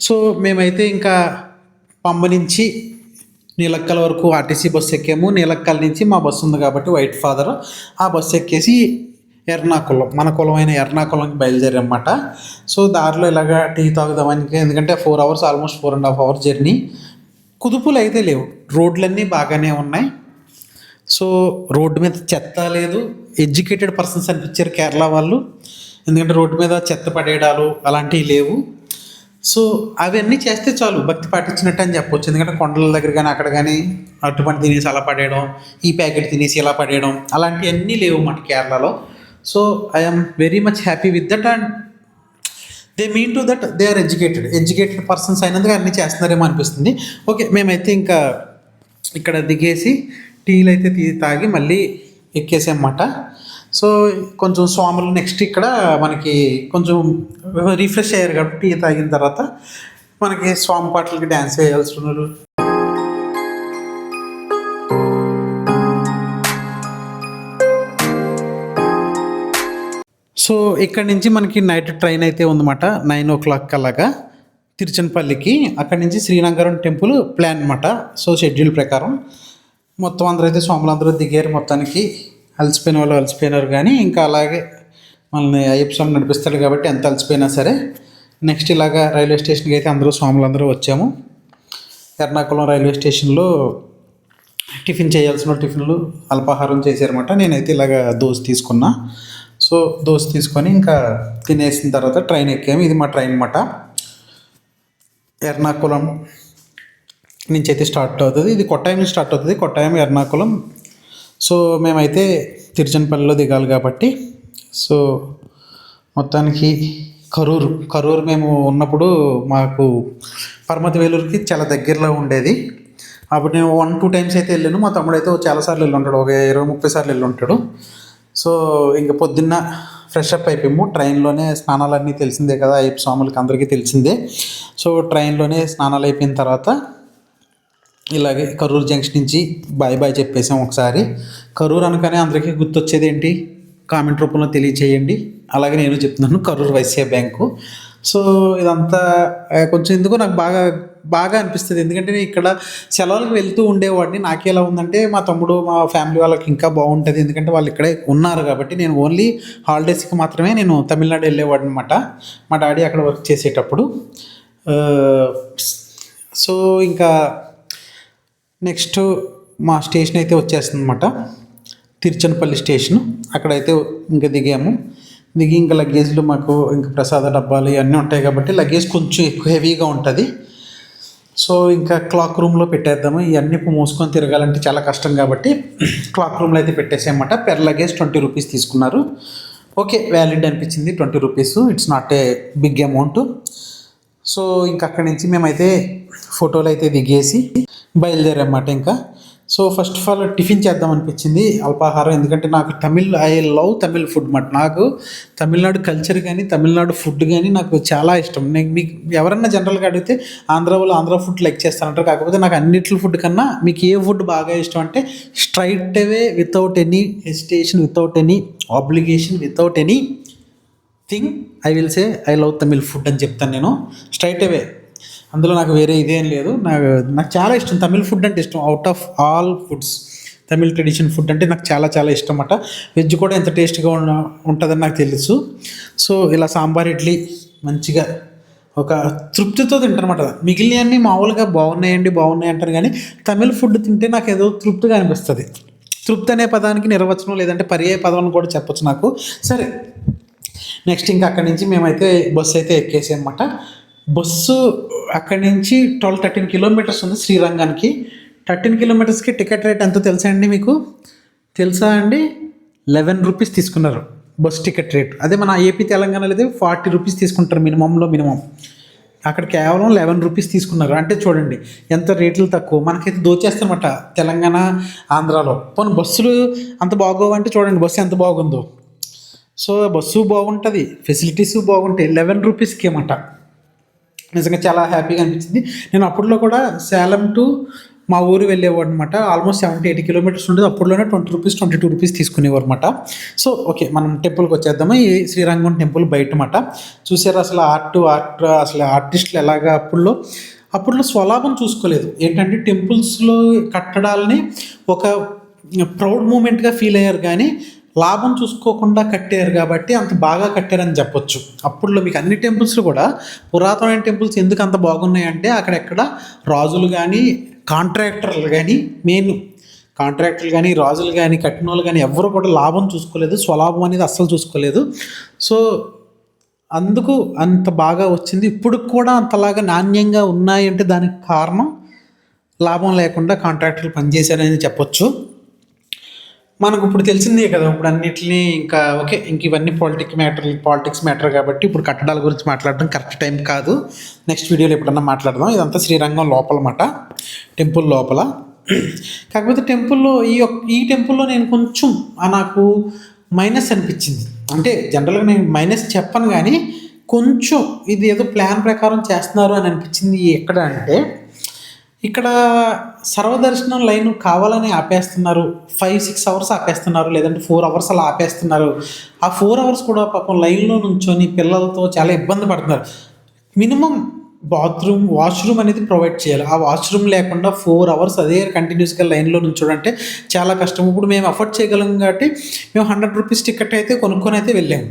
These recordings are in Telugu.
సో మేమైతే ఇంకా పంబ నుంచి నీలక్కల వరకు ఆర్టీసీ బస్సు ఎక్కాము. నీలక్కల నుంచి మా బస్సు ఉంది కాబట్టి వైట్ ఫాదర్ ఆ బస్సు ఎక్కేసి ఎర్నాకుళం మన కులమైన ఎర్నాకుళంకి బయలుదేరమాట సో దారిలో ఇలాగ టీ తాగుదామని ఎందుకంటే four hours almost four and half hours journey కుదుపులు అయితే లేవు. రోడ్లన్నీ బాగానే ఉన్నాయి. సో రోడ్డు మీద చెత్త లేదు. ఎడ్యుకేటెడ్ పర్సన్స్ అనిపించారు కేరళ వాళ్ళు. ఎందుకంటే రోడ్డు మీద చెత్త పడేయడాలు అలాంటివి లేవు. సో అవన్నీ చేస్తే చాలు భక్తి పాటించినట్టు అని చెప్పొచ్చు. ఎందుకంటే కొండల దగ్గర కానీ అక్కడ కానీ అటువంటి తినేసి అలా పడేయడం ఈ ప్యాకెట్ తినేసి ఇలా పడేయడం అలాంటివన్నీ లేవు మన కేరళలో. So I'm very much happy with that and they mean to that they are educated educated persons అయినందుకు అన్నీ చేస్తున్నారేమో అనిపిస్తుంది. ఓకే మేమైతే ఇంకా ఇక్కడ దిగేసి టీలు అయితే తీ తాగి మళ్ళీ ఎక్కేసామన్నమాట. సో కొంచెం స్వాములు నెక్స్ట్ ఇక్కడ మనకి కొంచెం రిఫ్రెష్ అయ్యారు కాబట్టి టీ తాగిన తర్వాత మనకి స్వామి పాటలకి డ్యాన్స్ వేయాల్సి ఉన్నారు సో ఇక్కడ నుంచి మనకి నైట్ ట్రైన్ అయితే ఉందన్నమాట. నైన్ ఓ క్లాక్ అలాగా తిరుచనపల్లికి. అక్కడి నుంచి శ్రీరంగరం టెంపుల్ ప్లాన్ అనమాట సో షెడ్యూల్ ప్రకారం. మొత్తం అందరూ అయితే స్వాములు అందరూ దిగారు మొత్తానికి. అలసిపోయిన వాళ్ళు అలసిపోయినారు కానీ ఇంకా అలాగే మనల్ని అయ్యప్ప స్వామి నడిపిస్తాడు కాబట్టి ఎంత అలసిపోయినా సరే నెక్స్ట్ ఇలాగా రైల్వే స్టేషన్కి అయితే అందరూ స్వాములందరూ వచ్చాము. ఎర్నాకుళం రైల్వే స్టేషన్లో టిఫిన్ చేయాల్సిన టిఫిన్లు అల్పాహారం చేశారన్నమాట. నేనైతే ఇలాగ దోశ తీసుకున్నా. సో దోశ తీసుకొని ఇంకా తినేసిన తర్వాత ట్రైన్ ఎక్కాము. ఇది మా ట్రైన్ అన్నమాట. ఎర్నాకుళం నుంచి అయితే స్టార్ట్ అవుతుంది. ఇది కొట్టాయం నుంచి స్టార్ట్ అవుతుంది. కొట్టాయం ఎర్నాకుళం సో మేమైతే తిరుచనపల్లిలో దిగాలి కాబట్టి సో మొత్తానికి కరూరు కరూరు మేము ఉన్నప్పుడు మాకు పరమతి వేలూరుకి చాలా దగ్గరలో ఉండేది. అప్పుడు నేను వన్ టూ టైమ్స్ అయితే వెళ్ళాను. మా తమ్ముడు అయితే చాలాసార్లు వెళ్ళి ఉంటాడు ఒక ఇరవై ముప్పై సార్లు వెళ్ళి ఉంటాడు. సో ఇంక పొద్దున్న ఫ్రెష్ అప్ అయిపోయాము. ట్రైన్లోనే స్నానాలన్నీ తెలిసిందే కదా అయ్యప్ప స్వాములకి అందరికీ తెలిసిందే. సో ట్రైన్లోనే స్నానాలు అయిపోయిన తర్వాత ఇలాగే కరూరు జంక్షన్ నుంచి బాయ్ బాయ్ చెప్పేసాం ఒకసారి. కరూరు అనగానే అందరికీ గుర్తొచ్చేది ఏంటి? కామెంట్ రూపంలో తెలియచేయండి. అలాగే నేను చెప్తున్నాను కరూరు వైశ్య బ్యాంకు. సో ఇదంతా కొంచెం ఎందుకు నాకు బాగా బాగా అనిపిస్తుంది. ఎందుకంటే నేను ఇక్కడ సెలవులకు వెళ్తూ ఉండేవాడిని. నాకే ఎలా ఉందంటే మా తమ్ముడు మా ఫ్యామిలీ వాళ్ళకి ఇంకా బాగుంటుంది. ఎందుకంటే వాళ్ళు ఇక్కడే ఉన్నారు కాబట్టి నేను ఓన్లీ హాలిడేస్కి మాత్రమే నేను తమిళనాడు వెళ్ళేవాడిని అనమాట మా డాడీ అక్కడ వర్క్ చేసేటప్పుడు. సో ఇంకా నెక్స్ట్ మా స్టేషన్ అయితే వచ్చేస్తుంది అనమాట తిరుచనపల్లి స్టేషన్. అక్కడైతే ఇంకా దిగాము. దిగి ఇంకా లగేజ్లు మాకు ఇంకా ప్రసాద డబ్బాలు ఇవన్నీ ఉంటాయి కాబట్టి లగేజ్ కొంచెం ఎక్కువ హెవీగా ఉంటుంది. సో ఇంకా క్లాక్ రూమ్లో పెట్టేద్దాము. ఇవన్నీ మోసుకొని తిరగాలంటే చాలా కష్టం కాబట్టి క్లాక్ రూమ్లో అయితే పెట్టేసామన్నమాట పెర్ లగేజ్ ట్వంటీ రూపీస్ తీసుకున్నారు. ఓకే వ్యాలిడ్ అనిపించింది twenty rupees. It's not a big amount so ఇంక అక్కడి నుంచి మేమైతే ఫోటోలు అయితే దిగేసి బయలుదేరమాట ఇంకా. So first of all tiffin చేద్దాం అనిపించింది అల్పాహారం. ఎందుకంటే నాకు Tamil I love Tamil food మాట నాకు తమిళనాడు కల్చర్ కానీ తమిళనాడు ఫుడ్ కానీ నాకు చాలా ఇష్టం. నేను మీకు ఎవరన్నా జనరల్గా అడిగితే ఆంధ్ర వాళ్ళు ఆంధ్ర ఫుడ్ లైక్ చేస్తారంటారు. కాకపోతే నాకు అన్నిటి ఫుడ్ కన్నా మీకు ఏ ఫుడ్ బాగా ఇష్టం అంటే straight away without any hesitation without any obligation without anything I will say I love Tamil food అని చెప్తాను నేను. స్ట్రైట్ అవే అందులో నాకు వేరే ఇదేం లేదు. నాకు నాకు చాలా ఇష్టం. తమిళ్ ఫుడ్ అంటే ఇష్టం. Out of all foods Tamil tradition food అంటే నాకు చాలా చాలా ఇష్టం అన్నమాట వెజ్ కూడా ఎంత టేస్ట్గా ఉన్న ఉంటుందని నాకు తెలుసు. సో ఇలా సాంబార్ ఇడ్లీ మంచిగా ఒక తృప్తితో తింటానమాట మిగిలినవన్నీ మామూలుగా బాగున్నాయండి బాగున్నాయి అంటారు కానీ తమిళ్ ఫుడ్ తింటే నాకు ఏదో తృప్తిగా అనిపిస్తుంది. తృప్తి అనే పదానికి నిర్వచనం లేదంటే పర్యాయ పదం అని కూడా చెప్పొచ్చు నాకు. సరే. నెక్స్ట్ ఇంకా అక్కడి నుంచి మేమైతే బస్సు అయితే ఎక్కేసామన్నమాట. బస్సు అక్కడి నుంచి ట్వెల్వ్ థర్టీన్ కిలోమీటర్స్ ఉంది శ్రీరంగానికి. థర్టీన్ కిలోమీటర్స్కి టికెట్ రేట్ ఎంతో తెలుసా అండి మీకు? తెలుసా అండి? లెవెన్ రూపీస్ తీసుకున్నారు బస్ టికెట్ రేట్ అదే మన ఏపీ తెలంగాణలో అయితే ఫార్టీ రూపీస్ తీసుకుంటారు మినిమంలో మినిమం. అక్కడ కేవలం లెవెన్ రూపీస్ తీసుకున్నారు. అంటే చూడండి ఎంత రేట్లు తక్కువ. మనకైతే దోచేస్తారన్నమాట తెలంగాణ ఆంధ్రాలో. పోనీ బస్సులు అంత బాగోవంటే చూడండి బస్సు ఎంత బాగుందో. సో బస్సు బాగుంటుంది ఫెసిలిటీస్ బాగుంటాయి లెవెన్ రూపీస్కి ఏమంట నిజంగా చాలా హ్యాపీగా అనిపించింది నేను అప్పట్లో కూడా సేలం టు మా ఊరు వెళ్ళేవాడు అనమాట ఆల్మోస్ట్ సెవెంటీ ఎయిటీ కిలోమీటర్స్ ఉండేది. అప్పుడులోనే twenty rupees twenty two rupees తీసుకునేవారు అనమాట సో ఓకే మనం టెంపుల్కి వచ్చేద్దాము? ఈ శ్రీరంగం టెంపుల్ బయట మాట చూసారు అసలు ఆర్ట్ ఆర్ట్ అసలు ఆర్టిస్టులు ఎలాగా అప్పుడులో అప్పుడులో స్వలాభం చూసుకోలేదు. ఏంటంటే టెంపుల్స్లో కట్టడాలని ఒక ప్రౌడ్ మూమెంట్గా ఫీల్ అయ్యారు కానీ లాభం చూసుకోకుండా కట్టారు కాబట్టి అంత బాగా కట్టారని చెప్పొచ్చు. అప్పుడులో మీకు అన్ని టెంపుల్స్ కూడా పురాతనమైన టెంపుల్స్ ఎందుకు అంత బాగున్నాయంటే అక్కడెక్కడ రాజులు కానీ కాంట్రాక్టర్లు కానీ మెయిన్ కాంట్రాక్టర్లు కానీ రాజులు కానీ కట్టిన వాళ్ళు కానీ ఎవరు కూడా లాభం చూసుకోలేదు స్వలాభం అనేది అస్సలు చూసుకోలేదు. సో అందుకు అంత బాగా వచ్చింది. ఇప్పుడు కూడా అంతలాగా నాణ్యంగా ఉన్నాయంటే దానికి కారణం లాభం లేకుండా కాంట్రాక్టర్లు పనిచేశారని చెప్పొచ్చు. మనకు ఇప్పుడు తెలిసిందే కదా ఇప్పుడు అన్నిటినీ ఇంకా ఓకే ఇంక ఇవన్నీ పాలిటిక్ మ్యాటర్ పాలిటిక్స్ మ్యాటర్ కాబట్టి ఇప్పుడు కట్టడాల గురించి మాట్లాడడం కరెక్ట్ టైం కాదు. నెక్స్ట్ వీడియోలో ఎప్పుడన్నా మాట్లాడదాం. ఇదంతా శ్రీరంగం లోపల మాట టెంపుల్ లోపల. కాకపోతే టెంపుల్లో ఈ యొక్క ఈ టెంపుల్లో నేను కొంచెం నాకు మైనస్ అనిపించింది. అంటే జనరల్గా నేను మైనస్ చెప్పను కానీ కొంచెం ఇది ఏదో ప్లాన్ ప్రకారం చేస్తున్నారు అని అనిపించింది. ఎక్కడ అంటే ఇక్కడ సర్వదర్శనం లైన్ కావాలని ఆపేస్తున్నారు. ఫైవ్ సిక్స్ అవర్స్ ఆపేస్తున్నారు. లేదంటే ఫోర్ అవర్స్ అలా ఆపేస్తున్నారు. ఆ ఫోర్ అవర్స్ కూడా పాపం లైన్లో నుంచొని పిల్లలతో చాలా ఇబ్బంది పడుతున్నారు. మినిమం బాత్రూమ్ వాష్రూమ్ అనేది ప్రొవైడ్ చేయాలి. ఆ వాష్రూమ్ లేకుండా ఫోర్ అవర్స్ అదే కంటిన్యూస్గా లైన్లో నుంచోడంటే చాలా కష్టం. ఇప్పుడు మేము అఫోర్డ్ చేయగలం కాబట్టి మేము హండ్రెడ్ రూపీస్ టికెట్ అయితే కొనుక్కొని అయితే వెళ్ళాము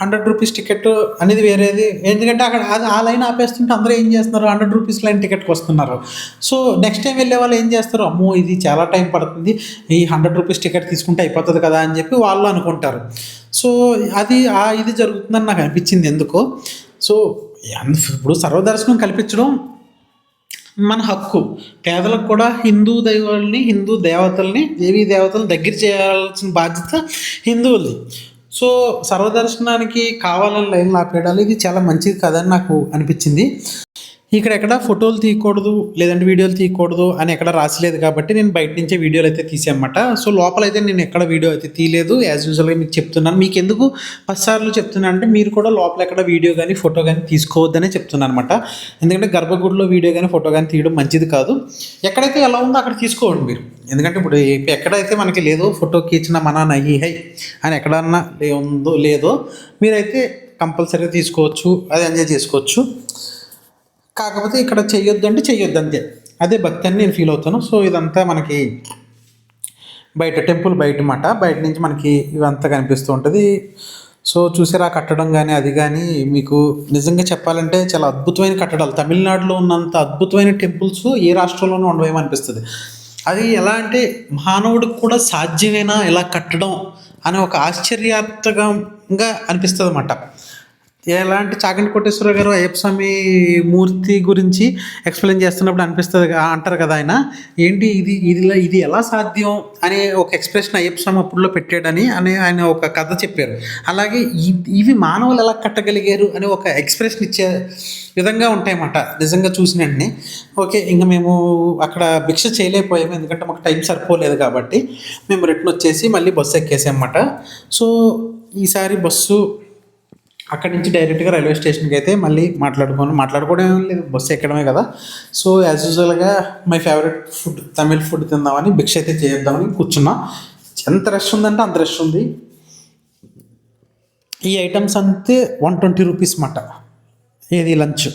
హండ్రెడ్ రూపీస్ టికెట్ అనేది వేరేది. ఎందుకంటే అక్కడ అది ఆ లైన్ ఆపేస్తుంటే అందరూ ఏం చేస్తున్నారు? హండ్రెడ్ రూపీస్ లైన్ టికెట్కి వస్తున్నారు. సో నెక్స్ట్ టైం వెళ్ళే వాళ్ళు ఏం చేస్తారు? అమ్మో ఇది చాలా టైం పడుతుంది. ఈ హండ్రెడ్ రూపీస్ టికెట్ తీసుకుంటే అయిపోతుంది కదా అని చెప్పి వాళ్ళు అనుకుంటారు. సో అది ఆ ఇది జరుగుతుందని నాకు అనిపించింది ఎందుకో. సో ఇప్పుడు సర్వదర్శనం కల్పించడం మన హక్కు. పేదలకు కూడా హిందూ దైవాల్ని హిందూ దేవతల్ని దేవీ దేవతలను దగ్గర చేయాల్సిన బాధ్యత హిందువులది. సో సర్వదర్శనానికి కావాలని లైన్ ఆపేయడాలు ఇది చాలా మంచిది కదని నాకు అనిపించింది. ఇక్కడ ఎక్కడ ఫోటోలు తీయకూడదు లేదంటే వీడియోలు తీయకూడదు అని ఎక్కడ రాసిలేదు కాబట్టి నేను బయట నుంచే వీడియోలు అయితే తీసామన్నమాట సో లోపల అయితే నేను ఎక్కడ వీడియో అయితే తీయలేదు. యాజ్ యూజువల్గా మీకు చెప్తున్నాను. మీకు ఎందుకు పదిసార్లు చెప్తున్నాను అంటే మీరు కూడా లోపల ఎక్కడ వీడియో కానీ ఫోటో కానీ తీసుకోవద్దనే చెప్తున్నాను అనమాట ఎందుకంటే గర్భగుడిలో వీడియో కానీ ఫోటో కానీ తీయడం మంచిది కాదు. ఎక్కడైతే ఎలా ఉందో అక్కడ తీసుకోండి మీరు. ఎందుకంటే ఇప్పుడు ఎక్కడైతే మనకి లేదో ఫోటోకి ఇచ్చిన మన నయ్యి హై అని ఎక్కడన్నా లే- ఉందో లేదో మీరైతే కంపల్సరీగా తీసుకోవచ్చు అది ఎంజాయ్ చేసుకోవచ్చు. కాకపోతే ఇక్కడ చేయొద్దు అంటే చేయొద్దు అంతే. అదే భక్తి అని నేను ఫీల్ అవుతాను. సో ఇదంతా మనకి బయట టెంపుల్ బయట మాట. బయట నుంచి మనకి ఇవంతా కనిపిస్తూ ఉంటుంది. సో చూసారా కట్టడం కానీ అది కానీ మీకు నిజంగా చెప్పాలంటే చాలా అద్భుతమైన కట్టడాలు. తమిళనాడులో ఉన్నంత అద్భుతమైన టెంపుల్స్ ఏ రాష్ట్రంలోనూ ఉండవేమనిపిస్తుంది అది ఎలా అంటే మానవుడికి కూడా సాధ్యమేనా ఇలా కట్టడం అనే ఒక ఆశ్చర్యాత్మకంగా అనిపిస్తుంది అన్నమాట ఎలాంటి చాగంటి కోటేశ్వర గారు అయ్యప్ప స్వామి మూర్తి గురించి ఎక్స్ప్లెయిన్ చేస్తున్నప్పుడు అనిపిస్తుంది అంటారు కదా ఆయన. ఏంటి ఇది ఇది ఇది ఎలా సాధ్యం అనే ఒక ఎక్స్ప్రెషన్ అయ్యప్ప స్వామి అప్పుడులో పెట్టాడని అని ఆయన ఒక కథ చెప్పారు. అలాగే ఇవి మానవులు ఎలా కట్టగలిగారు అని ఒక ఎక్స్ప్రెషన్ ఇచ్చే విధంగా ఉంటాయన్నమాట. నిజంగా చూసినండి ఓకే ఇంకా మేము అక్కడ భిక్ష చేయలేకపోయాము. ఎందుకంటే మాకు టైం సరిపోలేదు కాబట్టి మేము రిటర్న్ వచ్చేసి మళ్ళీ బస్సు ఎక్కేసామన్నమాట. సో ఈసారి బస్సు అక్కడి నుంచి డైరెక్ట్గా రైల్వే స్టేషన్కి అయితే మళ్ళీ మాట్లాడుకోను. మాట్లాడుకోవడం ఏం లేదు. బస్సు ఎక్కడమే కదా. సో యాజ్ యూజువల్గా my favourite food Tamil food తిందామని భిక్ష అయితే చేద్దామని కూర్చున్నా. ఎంత రష్ ఉందంటే అంత రష్ ఉంది. ఈ ఐటమ్స్ అంతే వన్ ట్వంటీ రూపీస్ మాట. ఏది లంచ్?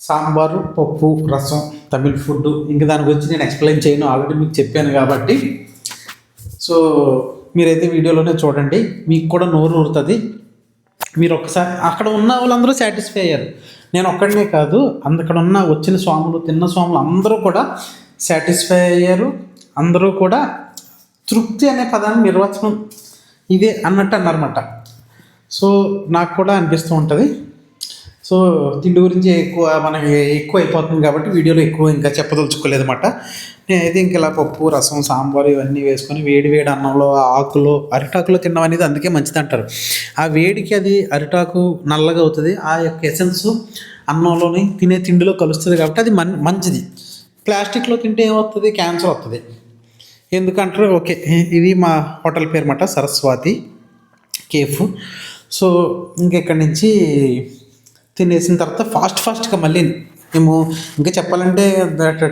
సాంబారు పప్పు రసం తమిళ్ ఫుడ్. ఇంక దాని గురించి నేను ఎక్స్ప్లెయిన్ చేయను. ఆల్రెడీ మీకు చెప్పాను కాబట్టి. సో మీరైతే వీడియోలోనే చూడండి. మీకు కూడా నోరు ఊరుతుంది. మీరు ఒక్కసారి అక్కడ ఉన్న వాళ్ళందరూ సాటిస్ఫై అయ్యారు. నేను ఒక్కడనే కాదు అక్కడ ఉన్న వచ్చిన స్వాములు తిన్న స్వాములు అందరూ కూడా సాటిస్ఫై అయ్యారు. అందరూ కూడా తృప్తి అనే పదాన్ని నిర్వచనం ఇదే అన్నట్టు అన్నారన్నమాట. సో నాకు కూడా అనిపిస్తూ ఉంటుంది. సో తిండి గురించి ఎక్కువ మనకి ఎక్కువ అయిపోతుంది కాబట్టి వీడియోలో ఎక్కువ ఇంకా చెప్పదలుచుకోలేదు అనమాట నేనైతే ఇంక ఇలా పప్పు రసం సాంబార్ ఇవన్నీ వేసుకొని వేడి వేడి అన్నంలో ఆకులో అరిటాకులో తినడం అనేది అందుకే మంచిది అంటారు. ఆ వేడికి అది అరిటాకు నల్లగా అవుతుంది. ఆ యొక్క ఎసెన్స్ అన్నంలోని తినే తిండిలో కలుస్తుంది కాబట్టి అది మన్ మంచిది. ప్లాస్టిక్లో తింటే ఏమవుతుంది? క్యాన్సర్ వస్తుంది ఎందుకంటారు? ఓకే. ఇది మా హోటల్ పేరు మాట సరస్వతి కేఫ్. సో ఇంకెక్కడి నుంచి తినేసిన తర్వాత ఫాస్ట్ ఫాస్ట్గా మళ్ళీ మేము ఇంకా చెప్పాలంటే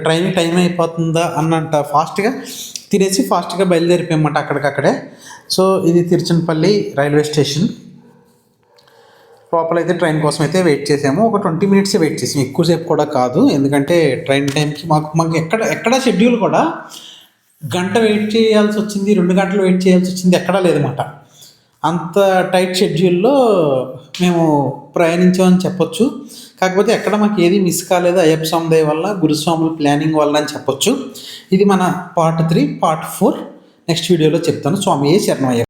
ట్రైన్ టైం అయిపోతుందా అన్నంట ఫాస్ట్గా తినేసి ఫాస్ట్గా బయలుదేరిపోయామాట అక్కడికక్కడే. సో ఇది తిరుచనపల్లి రైల్వే స్టేషన్. లోపలైతే ట్రైన్ కోసం అయితే వెయిట్ చేసాము. ఒక ట్వంటీ మినిట్స్ వెయిట్ చేసాము. ఎక్కువసేపు కూడా కాదు. ఎందుకంటే ట్రైన్ టైంకి మాకు మాకు ఎక్కడ ఎక్కడ షెడ్యూల్ కూడా గంట వెయిట్ చేయాల్సి వచ్చింది రెండు గంటలు వెయిట్ చేయాల్సి వచ్చింది ఎక్కడా లేదన్నమాట. అంత టైట్ షెడ్యూల్లో మేము ప్రయాణించామని చెప్పొచ్చు. కాకపోతే ఎక్కడ మాకు ఏది మిస్ కాలేదు. అయ్యప్ప స్వామి దయ వల్ల గురుస్వాముల ప్లానింగ్ వల్ల అని చెప్పొచ్చు. ఇది మన part three part four next వీడియోలో చెప్తాను. స్వామి ఏ శరణం అయ్యప్ప